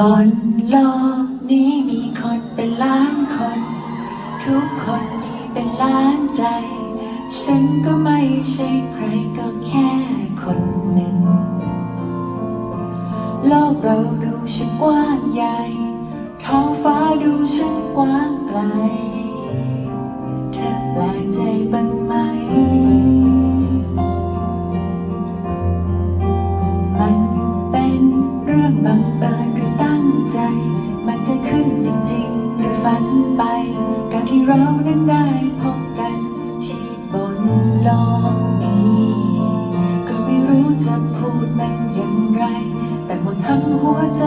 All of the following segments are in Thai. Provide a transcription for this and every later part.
บนโลกนี้มีคนเป็นล้านคน ทุกคนมีเป็นล้านใจ ฉันก็ไม่ใช่ใครก็แค่คนหนึ่ง โลกเราดูช่างกว้างใหญ่ ท้องฟ้าดูช่างกว้างไกล ตั้งใจ มันเกิดขึ้นจริงๆ หรืฝันไป การที่เรานั้นได้พบกันที่บนโลกนี้ ก็ไม่รู้จะพูดมันอย่างไร แต่หมดทั้งหัวใจ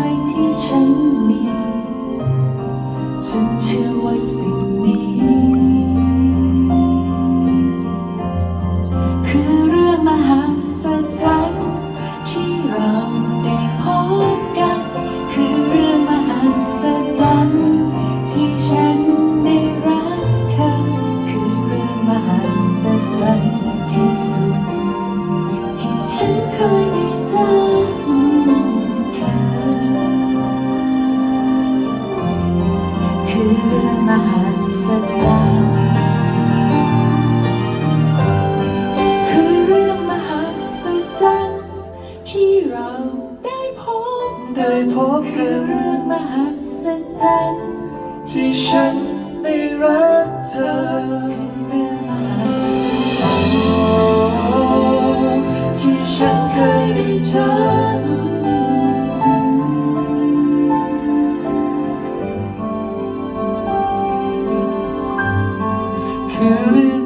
มหัศจรรย์คือเรื่องมหัศจรรย์ที่เราได้พบได้พบคือเรื่องมหัศจรรย์ที่ฉันได้รักเธอ carry